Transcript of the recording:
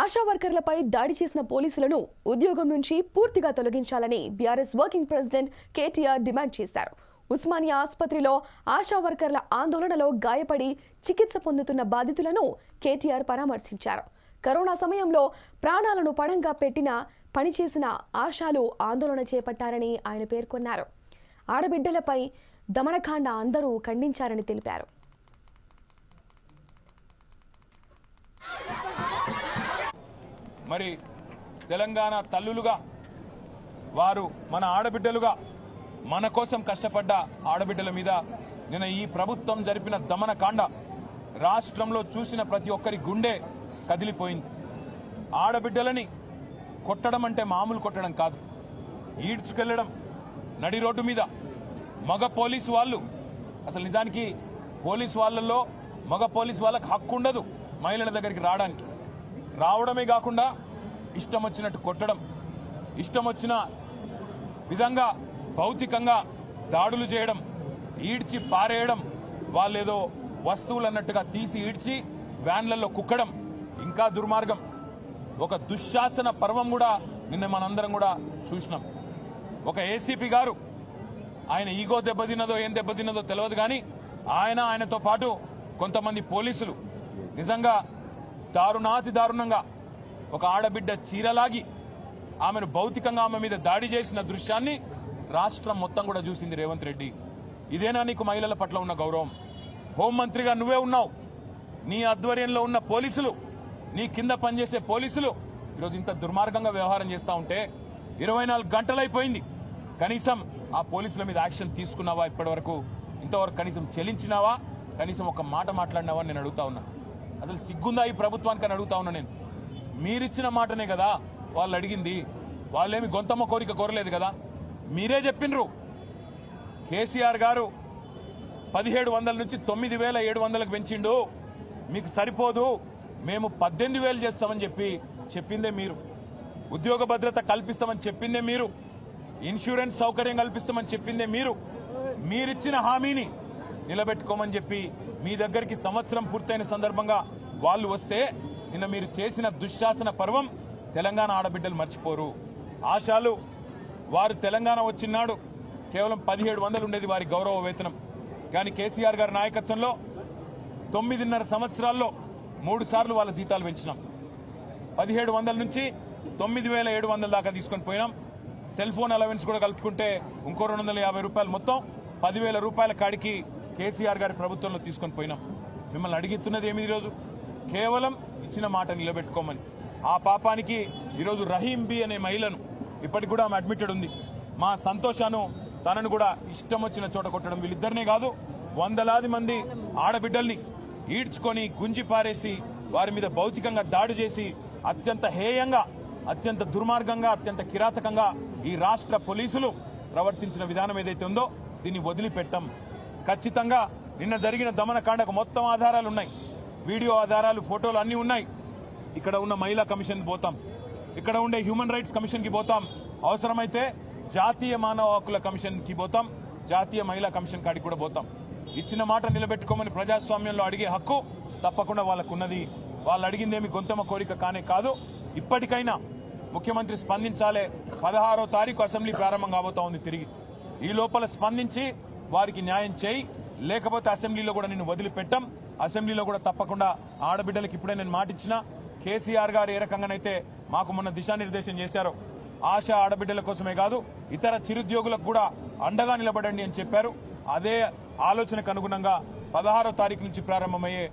ఆశా వర్కర్లపై దాడి చేసిన పోలీసులను ఉద్యోగం నుంచి పూర్తిగా తొలగించాలని BRS working president KTR demand చేశారు. ఉస్మానియా ఆసుపత్రిలో ఆశా వర్కర్ల ఆందోళనలో గాయపడి చికిత్స పొందుతున్న బాధితులను కేటీఆర్ పరామర్శించారు. కరోనా సమయంలో ప్రాణాలను పణంగా పెట్టిన పనిచేసిన ఆశాలు ఆందోళన చేపట్టారని ఆయన పేర్కొన్నారు. ఆడబిడ్డలపై దమనకాండ అందరూ ఖండించారని తెలిపారు. మరి తెలంగాణ తల్లులుగా వారు మన ఆడబిడ్డలుగా మన కోసం కష్టపడ్డ ఆడబిడ్డల మీద నిన్న ఈ ప్రభుత్వం జరిపిన దమనకాండ రాష్ట్రంలో చూసిన ప్రతి ఒక్కరి గుండె కదిలిపోయింది. ఆడబిడ్డలని కొట్టడం అంటే మామూలు కొట్టడం కాదు. ఈడ్చుకెళ్ళడం నడి రోడ్డు మీద మగ పోలీసు వాళ్ళు అసలు నిజానికి పోలీసు వాళ్ళల్లో మగ పోలీసు వాళ్ళకి హక్కు ఉండదు మహిళల దగ్గరికి రావడానికి. రావడమే కాకుండా ఇష్టం వచ్చినట్టు కొట్టడం ఇష్టం వచ్చిన విధంగా భౌతికంగా దాడులు చేయడం ఈడ్చి పారేయడం వాళ్ళేదో వస్తువులు అన్నట్టుగా తీసి ఈడ్చి వ్యాన్లలో కుక్కడం ఇంకా దుర్మార్గం. ఒక దుశ్శాసన పర్వం కూడా నిన్న మనందరం కూడా చూసినాం. ఒక ఏసీపీ గారు ఆయన ఈగో దెబ్బతిన్నదో ఏం దెబ్బతిన్నదో తెలియదు కానీ ఆయన ఆయనతో పాటు కొంతమంది పోలీసులు నిజంగా దారుణాతి దారుణంగా ఒక ఆడబిడ్డ చీరలాగి ఆమెను భౌతికంగా ఆమె మీద దాడి చేసిన దృశ్యాన్ని రాష్ట్రం మొత్తం కూడా చూసింది రేవంత్ రెడ్డి. ఇదేనా నీకు మహిళల పట్ల ఉన్న గౌరవం? హోంమంత్రిగా నువ్వే ఉన్నావు. నీ ఆధ్వర్యంలో ఉన్న పోలీసులు నీ కింద పనిచేసే పోలీసులు ఈరోజు ఇంత దుర్మార్గంగా వ్యవహారం చేస్తా ఉంటే ఇరవై నాలుగు గంటలైపోయింది. కనీసం ఆ పోలీసుల మీద యాక్షన్ తీసుకున్నావా ఇప్పటివరకు? ఇంతవరకు కనీసం చెల్లించినావా కనీసం ఒక మాట మాట్లాడినావా నేను అడుగుతా ఉన్నా. అసలు సిగ్గుందా ఈ ప్రభుత్వానికి అని అడుగుతా ఉన్నా నేను. మీరిచ్చిన మాటనే కదా వాళ్ళు అడిగింది. వాళ్ళేమి గొంతమ్మ కోరిక కోరలేదు కదా. మీరే చెప్పిండ్రు కేసీఆర్ గారు పదిహేడు వందల నుంచి తొమ్మిది వేల ఏడు వందలకు పెంచిండు. మీకు సరిపోదు. మేము పద్దెనిమిది వేలు చేస్తామని చెప్పి చెప్పిందే మీరు. ఉద్యోగ భద్రత కల్పిస్తామని చెప్పిందే మీరు. ఇన్సూరెన్స్ సౌకర్యం కల్పిస్తామని చెప్పిందే మీరు. మీరిచ్చిన హామీని నిలబెట్టుకోమని చెప్పి మీ దగ్గరికి సంవత్సరం పూర్తయిన సందర్భంగా వాళ్ళు వస్తే నిన్న మీరు చేసిన దుశ్శాసన పర్వం తెలంగాణ ఆడబిడ్డలు మర్చిపోరు. ఆశాలు వారు తెలంగాణ వచ్చినాడు కేవలం పదిహేడు వందలు ఉండేది వారి గౌరవ వేతనం. కానీ కేసీఆర్ గారి నాయకత్వంలో తొమ్మిదిన్నర సంవత్సరాల్లో మూడు సార్లు వాళ్ళ జీతాలు పెంచినాం. పదిహేడు వందల నుంచి తొమ్మిది వేల ఏడు వందల దాకా తీసుకొని పోయినాం. సెల్ ఫోన్ అలవెన్స్ కూడా కలుపుకుంటే ఇంకో రెండు వందల యాభై రూపాయలు మొత్తం పదివేల రూపాయల కాడికి కేసీఆర్ గారి ప్రభుత్వంలో తీసుకొని పోయినాం. మిమ్మల్ని అడిగిస్తున్నది ఏమి ఈరోజు? కేవలం ఇచ్చిన మాట నిలబెట్టుకోమని. ఆ పాపానికి ఈరోజు రహీం బి అనే మహిళను ఇప్పటికి కూడా ఆమె అడ్మిటెడ్ ఉంది. మా సంతోషాను తనను కూడా ఇష్టం వచ్చిన చోట కొట్టడం వీళ్ళిద్దరినే కాదు వందలాది మంది ఆడబిడ్డల్ని ఈడ్చుకొని గుంజి పారేసి వారి మీద భౌతికంగా దాడి చేసి అత్యంత హేయంగా అత్యంత దుర్మార్గంగా అత్యంత కిరాతకంగా ఈ రాష్ట్ర పోలీసులు ప్రవర్తించిన విధానం ఏదైతే ఉందో దీన్ని వదిలిపెట్టం. ఖచ్చితంగా నిన్న జరిగిన దమనకాండకు మొత్తం ఆధారాలు ఉన్నాయి. వీడియో ఆధారాలు ఫోటోలు అన్నీ ఉన్నాయి. ఇక్కడ ఉన్న మహిళా కమిషన్ పోతాం. ఇక్కడ ఉండే హ్యూమన్ రైట్స్ కమిషన్కి పోతాం. అవసరమైతే జాతీయ మానవ హక్కుల కమిషన్కి పోతాం. జాతీయ మహిళా కమిషన్ కాడికి కూడా పోతాం. ఇచ్చిన మాట నిలబెట్టుకోమని ప్రజాస్వామ్యంలో అడిగే హక్కు తప్పకుండా వాళ్ళకున్నది. వాళ్ళు అడిగిందేమి గొంతమ కోరిక కానే కాదు. ఇప్పటికైనా ముఖ్యమంత్రి స్పందించాలే. పదహారో తారీఖు అసెంబ్లీ ప్రారంభం కాబోతా ఉంది తిరిగి. ఈ లోపల స్పందించి వారికి న్యాయం చేయి. లేకపోతే అసెంబ్లీలో కూడా నేను వదిలిపెట్టం. అసెంబ్లీలో కూడా తప్పకుండా ఆడబిడ్డలకు ఇప్పుడే నేను మాటిచ్చిన. కేసీఆర్ గారు ఏ రకంగానైతే మాకు మొన్న దిశానిర్దేశం చేశారో ఆశ ఆడబిడ్డల కోసమే కాదు ఇతర చిరుద్యోగులకు కూడా అండగా నిలబడండి అని చెప్పారు. అదే ఆలోచనకు అనుగుణంగా పదహారో తారీఖు నుంచి ప్రారంభమయ్యే